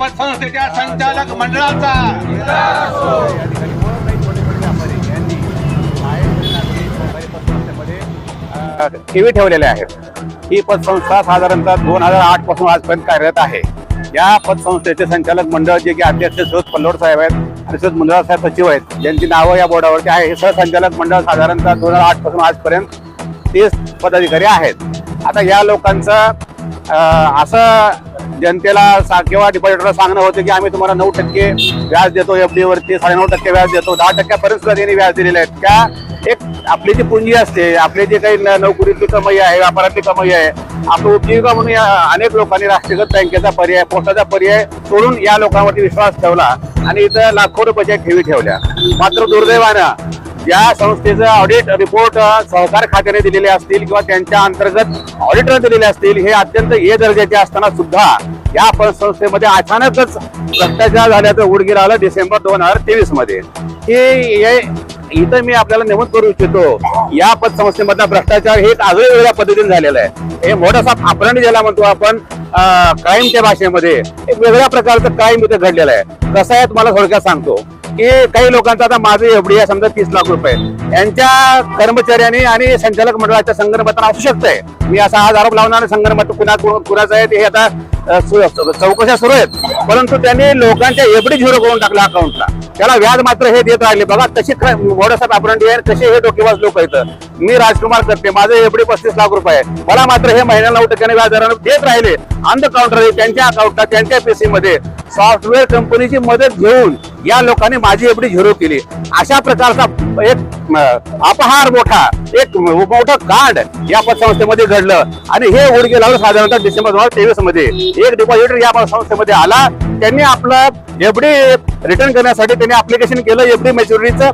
पतसंस्थेच्या संचालक मंडळाचा. टीव्ही ठेवलेल्या आहेत. ही पतसंस्था साधारणतः दोन हजार आठपासून आजपर्यंत कार्यरत आहे. या पतसंस्थेचे संचालक मंडळ जे की अध्यक्ष सुरज पल्लोड साहेब आहेत आणि सुरज मुंद्रा साहेब सचिव आहेत ज्यांची नावं या बोर्डावरती आहे. हे सहसंचालक मंडळ साधारणतः दोन हजार आठपासून आजपर्यंत तीस पदाधिकारी आहेत. आता या लोकांचं असं जनतेला सा- किंवा डिपॉझिटरला सांगणं होतं की आम्ही तुम्हाला नऊ टक्के व्याज देतो एफ डी वरती साडेनऊ टक्के व्याज देतो दहा टक्क्यापर्यंत सुद्धा त्यांनी व्याज दिलेले आहेत. त्या एक आपली जी पुंजी असते आपली जी काही नोकरीतली कमाई आहे व्यापारातली कमाई आहे आपलं उपजीविका म्हणून या अनेक लोकांनी राष्ट्रीयकृत बँकेचा पर्याय पोस्टाचा पर्याय सोडून या लोकांवरती विश्वास ठेवला आणि इथं लाखो रुपयाच्या ठेवी ठेवल्या. मात्र दुर्दैवानं या संस्थेचं ऑडिट रिपोर्ट सहकार खात्याने दिलेले असतील किंवा त्यांच्या अंतर्गत ऑडिटर दिलेले असतील हे अत्यंत ए दर्जाचे असताना सुद्धा या संस्थेमध्ये अचानकच भ्रष्टाचार झाल्याचं उडगीर आलं डिसेंबर दोन हजार तेवीसमध्ये. हे इथं मी आपल्याला नमूद करू इच्छितो या पतसंस्थेमधला भ्रष्टाचार हे एक वेगळ्या पद्धतीने झालेलं आहे. हे मोठासा अपराध ज्याला म्हणतो आपण क्राईमच्या भाषेमध्ये एक वेगळ्या प्रकारचं क्राईम इथं घडलेलं आहे. कसं आहे तुम्हाला थोडक्यात सांगतो. की काही लोकांचा आता माझं एफडी आहे समजा तीस लाख रुपये. यांच्या कर्मचाऱ्यांनी आणि संचालक मंडळाच्या संगणमतानं असू शकतंय. मी असा आज आरोप लावणार संगणमत कुणा कुणाचं आहे हे आता चौकशा सुरू आहेत. परंतु त्यांनी लोकांच्या एवढी झिरो करून टाकला अकाउंटला त्याला व्याज मात्र हे देत राहिले. बघा तशी मोठा आपरंडी आहे कसे हे डोकेबाज लोक आहेत. मी राजकुमार करते माझं एफडी पस्तीस लाख रुपये आहे. मला मात्र हे महिन्याला नऊ टक्क्याने व्याज देत राहिले. अंध काउंटर त्यांच्या अकाउंटला त्यांच्या पीसीमध्ये सॉफ्टवेअर कंपनीची मदत घेऊन या लोकांनी माझी एवढी झिरो केली. अशा प्रकारचा एक अपहार मोठा एक मोठं कांड या पतसंस्थेमध्ये घडलं. आणि हे उडगे लावलं साधारणतः डिसेंबर दोन हजार तेवीसमध्ये एक डिपॉझिटर या पतसंस्थेमध्ये आला. त्यांनी आपलं एफडी रिटर्न करण्यासाठी त्यांनी अप्लिकेशन केलं एफडी मॅच्युरिटीचं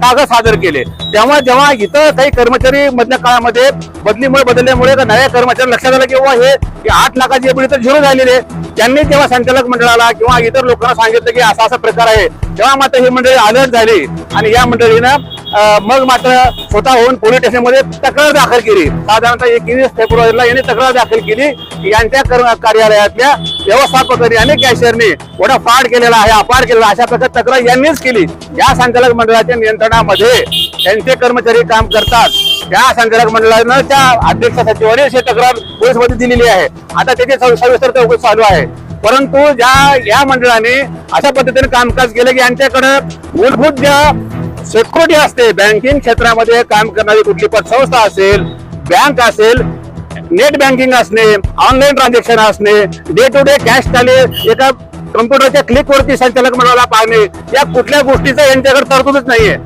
कागद सादर केले. तेव्हा जेव्हा इथं काही कर्मचारी मधल्या काळामध्ये बदलीमुळे बदलल्यामुळे नव्या कर्मचारी लक्षात आलं किंवा हे आठ लाखाची एफडी तर झिरो झालेली आहे. त्यांनी जेव्हा संचालक मंडळाला किंवा इतर लोकांना सांगितलं की असा असा प्रकार आहे. तेव्हा मात्र ही मंडळी अलर्ट झाली आणि या मंडळीनं मग मात्र स्वतःहून पोलीस स्टेशनमध्ये तक्रार दाखल केली. साधारणतः एकवीस फेब्रुवारीला यांनी तक्रार दाखल केली की यांच्या कर्म- कार्यालयातल्या व्यवस्थापकांनी आणि कॅशियरने एवढा फाड केलेला आहे अपार केलेला अशा प्रकारे तक्रार यांनीच केली. या संचालक मंडळाच्या नियंत्रणामध्ये त्यांचे कर्मचारी काम करतात. त्या संचालक मंडळानं त्या अध्यक्ष सचिवांनी अशी तक्रार पोलीसमध्ये दिलेली आहे. आता त्याची सविस्तर चौकशी चालू आहे. परंतु ज्या या मंडळाने अशा पद्धतीने कामकाज केलं की यांच्याकडे मूलभूत ज्या सिक्युरिटी असते बँकिंग क्षेत्रामध्ये काम करणारी कुठली पतसंस्था असेल बँक असेल नेट बँकिंग असणे ऑनलाईन ट्रान्झॅक्शन असणे डे टू डे कॅश चाले एका कम्प्युटरच्या क्लिकवरती संचालक मंडळाला पाहणे या कुठल्या गोष्टीचं यांच्याकडे तरतूदच नाहीये.